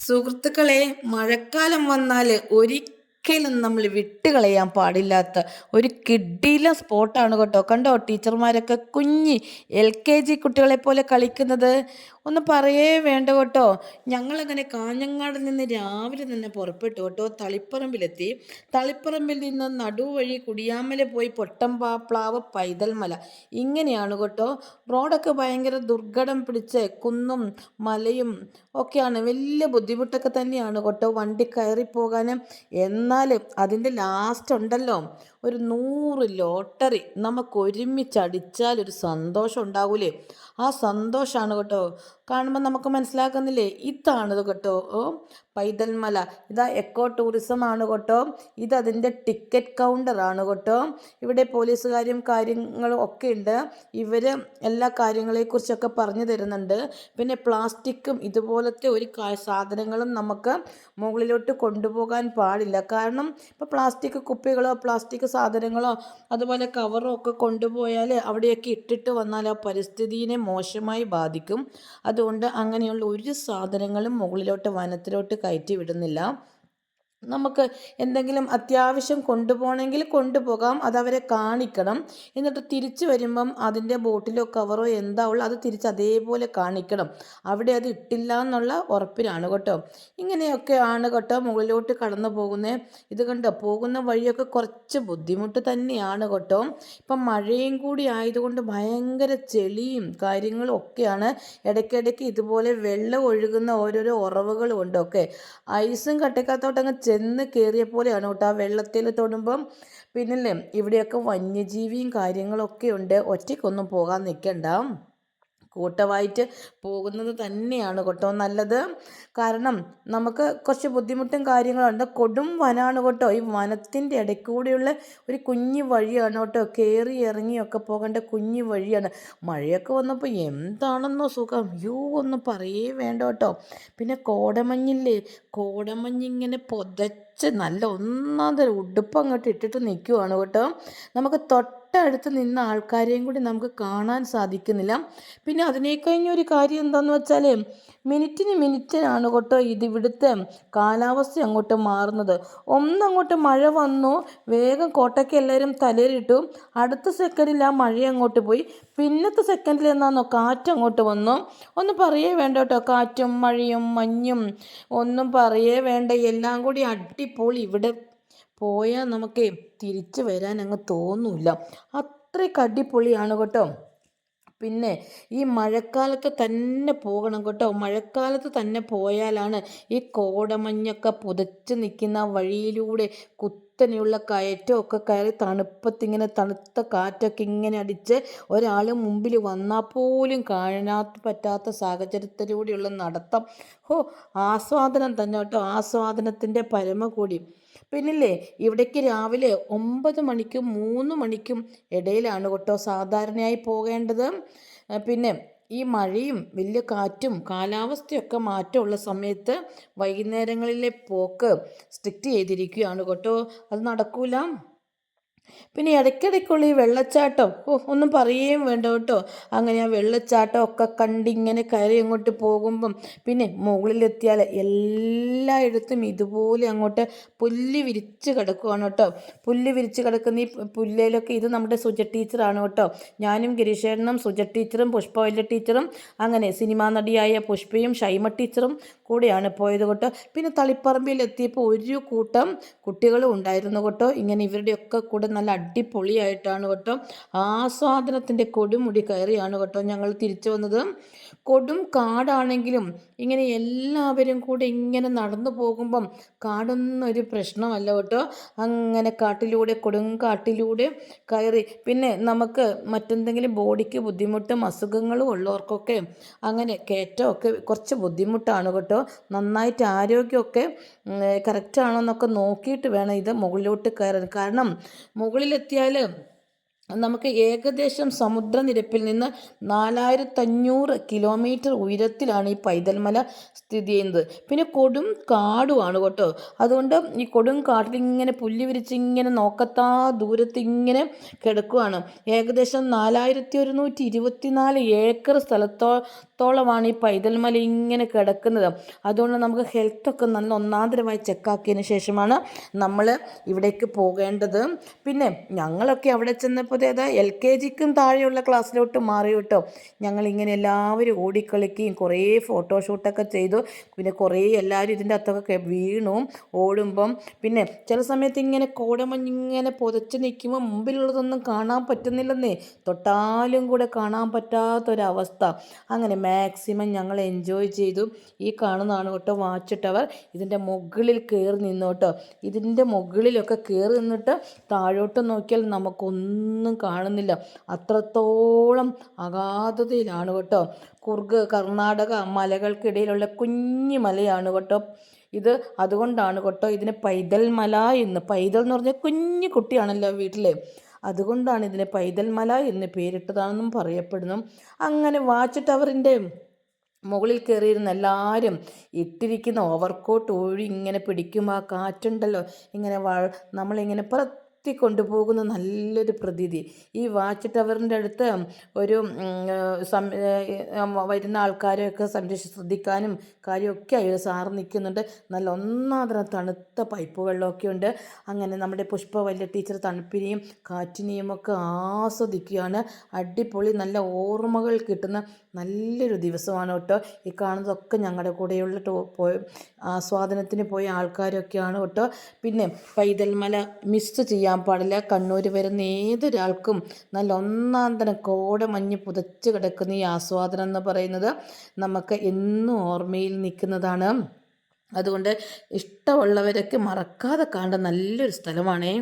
സുഹൃത്തുക്കളെ മഴക്കാലം വന്നാൽ ഒരിക്കലും നമ്മൾ വിട്ടുകളയാൻ പാടില്ലാത്ത ഒരു കിഡില സ്പോട്ടാണ് കേട്ടോ. കണ്ടോ ടീച്ചർമാരൊക്കെ കുഞ്ഞി എൽ കെ ജി കുട്ടികളെ പോലെ കളിക്കുന്നത്. ഒന്ന് പറയേ വേണ്ട കേട്ടോ ഞങ്ങളങ്ങനെ കാഞ്ഞങ്ങാട് നിന്ന് രാവിലെ തന്നെ പുറപ്പെട്ടു കേട്ടോ. തളിപ്പറമ്പിലെത്തി. തളിപ്പറമ്പിൽ നിന്ന് നടുവഴി കുടിയാമല പോയി പൊട്ടമ്പാ പ്ലാവ് പൈതൽമല. ഇങ്ങനെയാണ് കേട്ടോ. റോഡൊക്കെ ഭയങ്കര ദുർഘടം പിടിച്ച് കുന്നും മലയും ഒക്കെയാണ്. വലിയ ബുദ്ധിമുട്ടൊക്കെ തന്നെയാണ് കേട്ടോ വണ്ടി കയറി പോകാനും. എന്നാൽ അതിന്റെ ലാസ്റ്റ് ഉണ്ടല്ലോ. ഒരു നൂറ് ലോട്ടറി നമുക്ക് ഒരുമിച്ച് അടിച്ചാൽ ഒരു സന്തോഷം ഉണ്ടാവൂലേ? ആ സന്തോഷമാണ് കേട്ടോ. കാണുമ്പോൾ നമുക്ക് മനസ്സിലാക്കുന്നില്ലേ? ഇതാണത് കേട്ടോ. ഓ പൈതൽമല. ഇതാ എക്കോ ടൂറിസം ആണ് കേട്ടോ. ഇതതിന്റെ ടിക്കറ്റ് ടിക്കറ്റ് ആണ് കേട്ടോ. ഇവിടെ പോലീസുകാരും കാര്യങ്ങളും ഒക്കെ ഉണ്ട്. ഇവർ എല്ലാ കാര്യങ്ങളെക്കുറിച്ചൊക്കെ പറഞ്ഞു തരുന്നുണ്ട്. പിന്നെ പ്ലാസ്റ്റിക്കും ഇതുപോലത്തെ ഒരു സാധനങ്ങളും നമുക്ക് മുകളിലോട്ട് കൊണ്ടുപോകാൻ പാടില്ല. കാരണം ഇപ്പോൾ പ്ലാസ്റ്റിക് കുപ്പികളോ പ്ലാസ്റ്റിക് സാധനങ്ങളോ അതുപോലെ കവറോ ഒക്കെ കൊണ്ടുപോയാൽ അവിടെയൊക്കെ ഇട്ടിട്ട് വന്നാൽ ആ പരിസ്ഥിതിയെ മോശമായി ബാധിക്കും. അതുകൊണ്ട് അങ്ങനെയുള്ള ഒരു സാധനങ്ങളും മുകളിലോട്ട് വനത്തിലോട്ട് കയറ്റി വിടുന്നില്ല. നമുക്ക് എന്തെങ്കിലും അത്യാവശ്യം കൊണ്ടുപോകണമെങ്കിൽ കൊണ്ടുപോകാം അതവരെ കാണിക്കണം. എന്നിട്ട് തിരിച്ചു വരുമ്പം അതിന്റെ ബോട്ടിലോ കവറോ എന്താ ഉള്ള അത് തിരിച്ച് അതേപോലെ കാണിക്കണം. അവിടെ അത് ഇട്ടില്ല എന്നുള്ള ഉറപ്പിലാണ് കേട്ടോ. ഇങ്ങനെയൊക്കെ ആണ് കേട്ടോ മുകളിലോട്ട് കടന്നു പോകുന്നത് ഇത് കണ്ടോ പോകുന്ന വഴിയൊക്കെ കുറച്ച് ബുദ്ധിമുട്ട് തന്നെയാണ് കേട്ടോ. ഇപ്പം മഴയും കൂടി ആയതുകൊണ്ട് ഭയങ്കര ചെളിയും കാര്യങ്ങളും ഒക്കെയാണ്. ഇടയ്ക്കിടയ്ക്ക് ഇതുപോലെ വെള്ളം ഒഴുകുന്ന ഓരോരോ ഉറവുകളും ഉണ്ട് ഒക്കെ ഐസും കട്ടക്കാത്തോട്ടങ്ങ് ചെന്ന് കയറിയ പോലെയാണ് കേട്ടോ. ആ വെള്ളത്തിൽ തൊടുമ്പം പിന്നില്ലേ ഇവിടെയൊക്കെ വന്യജീവിയും കാര്യങ്ങളൊക്കെ ഉണ്ട്. ഒറ്റയ്ക്കൊന്നും പോകാൻ നിൽക്കണ്ട കൂട്ടമായിട്ട് പോകുന്നത് തന്നെയാണ് കേട്ടോ നല്ലത്. കാരണം നമുക്ക് കുറച്ച് ബുദ്ധിമുട്ടും കാര്യങ്ങളുണ്ട്. കൊടും വനാണ് കേട്ടോ. ഈ വനത്തിന്റെ ഇടയ്ക്കൂടെയുള്ള ഒരു കുഞ്ഞു വഴിയാണ് കേട്ടോ. കയറി ഇറങ്ങിയൊക്കെ പോകേണ്ട കുഞ്ഞു വഴിയാണ്. മഴയൊക്കെ വന്നപ്പോൾ എന്താണെന്നോ സുഖം. യൂ ഒന്നും പറയേ വേണ്ട കേട്ടോ. പിന്നെ കോടമഞ്ഞില്ലേ? കോടമഞ്ഞിങ്ങനെ പൊതച്ച് നല്ല ഒന്നാന്തരം ഉടുപ്പ് അങ്ങോട്ട് ഇട്ടിട്ട് നിൽക്കുവാണ് കേട്ടോ. നമുക്ക് തൊട്ട് തൊട്ടടുത്ത് നിന്ന ആൾക്കാരെയും കൂടി നമുക്ക് കാണാൻ സാധിക്കുന്നില്ല. പിന്നെ അതിനേക്കഴിഞ്ഞൊരു കാര്യം എന്താണെന്ന് വെച്ചാൽ മിനിറ്റിന് മിനിറ്റിനാണ് കേട്ടോ ഇത് ഇവിടുത്തെ കാലാവസ്ഥ അങ്ങോട്ട് മാറുന്നത്. ഒന്നങ്ങോട്ട് മഴ വന്നു വേഗം കോട്ടയ്ക്ക് എല്ലാവരും തലയിലിട്ടു അടുത്ത സെക്കൻഡിൽ ആ മഴ അങ്ങോട്ട് പോയി. പിന്നത്തെ സെക്കൻഡിൽ എന്നാന്നോ കാറ്റ് അങ്ങോട്ട് വന്നു. ഒന്നും പറയേ വേണ്ട കേട്ടോ. കാറ്റും മഴയും മഞ്ഞും ഒന്നും പറയേ വേണ്ട. എല്ലാം കൂടി അടിപൊളി ഇവിടെ പോയാൽ നമുക്ക് തിരിച്ചു വരാൻ അങ്ങ് തോന്നില്ല. അത്രയ്ക്ക് അടിപൊളിയാണ് കേട്ടോ. പിന്നെ ഈ മഴക്കാലത്ത് തന്നെ പോകണം കേട്ടോ. മഴക്കാലത്ത് തന്നെ പോയാലാണ് ഈ കോടമഞ്ഞൊക്കെ പുതച്ച് നിൽക്കുന്ന വഴിയിലൂടെ കുത്തനെയുള്ള കയറ്റമൊക്കെ കയറി തണുപ്പത്തിങ്ങനെ തണുത്ത കാറ്റൊക്കെ ഇങ്ങനെ അടിച്ച് ഒരാൾ മുമ്പിൽ വന്നാൽ പോലും കാണാൻ പറ്റാത്ത സാഹചര്യത്തിലൂടെയുള്ള നടത്തം. ഹോ ആസ്വാദനം തന്നെ കേട്ടോ. ആസ്വാദനത്തിന്റെ പരമകൂടി. പിന്നില്ലേ ഇവിടേക്ക് രാവിലെ ഒമ്പത് മണിക്കും മൂന്ന് മണിക്കും ഇടയിലാണ് കേട്ടോ സാധാരണയായി പോകേണ്ടത്. പിന്നെ ഈ മഴയും വലിയ കാറ്റും കാലാവസ്ഥയൊക്കെ മാറ്റമുള്ള സമയത്ത് വൈകുന്നേരങ്ങളിലെ പോക്ക് സ്ട്രിക്റ്റ് ചെയ്തിരിക്കുകയാണ് കേട്ടോ. അത് നടക്കൂല? പിന്നെ ഇടയ്ക്കിടയ്ക്കുള്ള ഈ വെള്ളച്ചാട്ടം ഓ ഒന്നും പറയുകയും വേണ്ട കേട്ടോ. അങ്ങനെ ആ വെള്ളച്ചാട്ടം ഒക്കെ കണ്ടിങ്ങനെ കയറി അങ്ങോട്ട് പോകുമ്പം പിന്നെ മുകളിലെത്തിയാൽ എല്ലായിടത്തും ഇതുപോലെ അങ്ങോട്ട് പുല്ല് വിരിച്ച് കിടക്കുകയാണ് കേട്ടോ. പുല്ല് വിരിച്ച് കിടക്കുന്ന ഈ പുല്ലയിലൊക്കെ ഇത് നമ്മുടെ സുജ ടീച്ചറാണ് കേട്ടോ. ഞാനും ഗിരീഷേണ്ണും സുജ ടീച്ചറും പുഷ്പവല്യ ടീച്ചറും അങ്ങനെ സിനിമാ നടിയായ പുഷ്പയും ഷൈമ ടീച്ചറും കൂടെയാണ് പോയത് കേട്ടോ. പിന്നെ തളിപ്പറമ്പിൽ എത്തിയപ്പോൾ ഒരു കൂട്ടം കുട്ടികളും ഉണ്ടായിരുന്നു കേട്ടോ. ഇങ്ങനെ ഇവരുടെയൊക്കെ കൂടെ നല്ല അടിപൊളിയായിട്ടാണ് കേട്ടോ. ആസ്വാദനത്തിന്റെ കൊടുമുടി കയറിയാണ് കേട്ടോ ഞങ്ങൾ തിരിച്ചു വന്നത്. കൊടും കാടാണെങ്കിലും ഇങ്ങനെ എല്ലാവരും കൂടെ ഇങ്ങനെ നടന്നു പോകുമ്പം കാടൊന്നൊരു പ്രശ്നമല്ല കേട്ടോ. അങ്ങനെ കാട്ടിലൂടെ കൊടുങ്കാട്ടിലൂടെ കയറി. പിന്നെ നമുക്ക് മറ്റെന്തെങ്കിലും ബോഡിക്ക് ബുദ്ധിമുട്ടും അസുഖങ്ങളും ഉള്ളവർക്കൊക്കെ അങ്ങനെ കയറ്റമൊക്കെ കുറച്ച് ബുദ്ധിമുട്ടാണ് കേട്ടോ. നന്നായിട്ട് ആരോഗ്യമൊക്കെ കറക്റ്റാണോ എന്നൊക്കെ നോക്കിയിട്ട് വേണം ഇത് മുകളിലോട്ട് കയറാൻ. കാരണം മുകളിലെത്തിയാൽ നമുക്ക് ഏകദേശം സമുദ്രനിരപ്പിൽ നിന്ന് നാലായിരത്തഞ്ഞൂറ് കിലോമീറ്റർ ഉയരത്തിലാണ് ഈ പൈതൽമല സ്ഥിതി ചെയ്യുന്നത്. പിന്നെ കൊടും കാടുമാണ് കേട്ടോ. അതുകൊണ്ട് ഈ കൊടും കാട്ടിൽ ഇങ്ങനെ പുല്ല് വിരിച്ച് ഇങ്ങനെ നോക്കത്താ ദൂരത്ത് ഇങ്ങനെ കിടക്കുകയാണ് ഏകദേശം നാലായിരത്തി ഒരുന്നൂറ്റി ഇരുപത്തിനാല് ഏക്കർ സ്ഥലത്തോളമാണ് ഈ പൈതൽമല ഇങ്ങനെ കിടക്കുന്നത്. അതുകൊണ്ട് നമുക്ക് ഹെൽത്തൊക്കെ നല്ല ഒന്നാന്തരമായി ചെക്കാക്കിയതിന് ശേഷമാണ് നമ്മൾ ഇവിടേക്ക് പോകേണ്ടത്. പിന്നെ ഞങ്ങളൊക്കെ അവിടെ ചെന്നപ്പോൾ അതായത് എൽ കെ ജിക്കും താഴെയുള്ള ക്ലാസ്സിലോട്ട് മാറി കേട്ടോ ഞങ്ങളിങ്ങനെ എല്ലാവരും ഓടിക്കളിക്കുകയും കുറേ ഫോട്ടോഷൂട്ടൊക്കെ ചെയ്തു. പിന്നെ കുറേ എല്ലാവരും ഇതിന്റെ അകത്തൊക്കെ വീണു ഓടുമ്പം. പിന്നെ ചില സമയത്ത് ഇങ്ങനെ കോടമഞ്ഞിങ്ങനെ പുതച്ച് നിൽക്കുമ്പോൾ മുമ്പിലുള്ളതൊന്നും കാണാൻ പറ്റുന്നില്ലെന്നേ. തൊട്ടാലും കൂടെ കാണാൻ പറ്റാത്തൊരവസ്ഥ. അങ്ങനെ മാക്സിമം ഞങ്ങൾ എൻജോയ് ചെയ്തു. ഈ കാണുന്നതാണ് കേട്ടോ വാച്ച് ടവർ. ഇതിന്റെ മുകളിൽ കയറി നിന്നോട്ടോ ഇതിന്റെ മുകളിലൊക്കെ കയറി നിന്നിട്ട് താഴോട്ട് നോക്കിയാൽ നമുക്കൊന്നും കാണുന്നില്ല. അത്രത്തോളം അഗാധതയിലാണ് കേട്ടോ. കുർഗ് കർണാടക മലകൾക്കിടയിലുള്ള കുഞ്ഞു മലയാണ് കേട്ടോ. ഇത് അതുകൊണ്ടാണ് കേട്ടോ ഇതിന് പൈതൽ മല എന്ന്. പൈതൽ എന്ന് പറഞ്ഞാൽ കുഞ്ഞു കുട്ടിയാണല്ലോ വീട്ടിലെ. അതുകൊണ്ടാണ് ഇതിനെ പൈതൽ മല എന്ന് പേരിട്ടതാണെന്നും പറയപ്പെടുന്നു. അങ്ങനെ വാച്ച് ടവറിന്റെ മുകളിൽ കയറിയിരുന്ന എല്ലാവരും ഇട്ടിരിക്കുന്ന ഓവർകോട്ട് ഒഴി ഇങ്ങനെ പിടിക്കുമ്പോൾ ആ കാറ്റുണ്ടല്ലോ. ഇങ്ങനെ വ നമ്മളിങ്ങനെ പുറത്തി കൊണ്ടുപോകുന്ന നല്ലൊരു പ്രതീതി. ഈ വാച്ച് ടവറിന്റെ അടുത്ത് ഒരു വരുന്ന ആൾക്കാരെയൊക്കെ സംരക്ഷി ശ്രദ്ധിക്കാനും കാര്യമൊക്കെ ആയി. സാറ് നിൽക്കുന്നുണ്ട്. നല്ല ഒന്നാതരം തണുത്ത പൈപ്പ് വെള്ളമൊക്കെ ഉണ്ട്. അങ്ങനെ നമ്മുടെ പുഷ്പവല്യ ടീച്ചർ തണുപ്പിനെയും കാറ്റിനെയും ഒക്കെ ആസ്വദിക്കുകയാണ്. അടിപൊളി നല്ല ഓർമ്മകൾ കിട്ടുന്ന നല്ലൊരു ദിവസമാണ് കേട്ടോ. ഈ കാണുന്നതൊക്കെ ഞങ്ങളുടെ കൂടെയുള്ള പോയ ആസ്വാദനത്തിന് പോയ ആൾക്കാരൊക്കെയാണ് കേട്ടോ. പിന്നെ പൈതൽമല മിസ് ചെയ്യാൻ പാടില്ല. കണ്ണൂർ വരുന്ന ഏതൊരാൾക്കും നല്ല ഒന്നാം തരം കോടമഞ്ഞ് പുതച്ച് കിടക്കുന്ന ഈ ആസ്വാദനം എന്ന് പറയുന്നത് നമുക്ക് എന്നും ഓർമ്മയിൽ നിൽക്കുന്നതാണ്. അതുകൊണ്ട് ഇഷ്ടമുള്ളവരൊക്കെ മറക്കാതെ കാണേണ്ട നല്ലൊരു സ്ഥലമാണേ.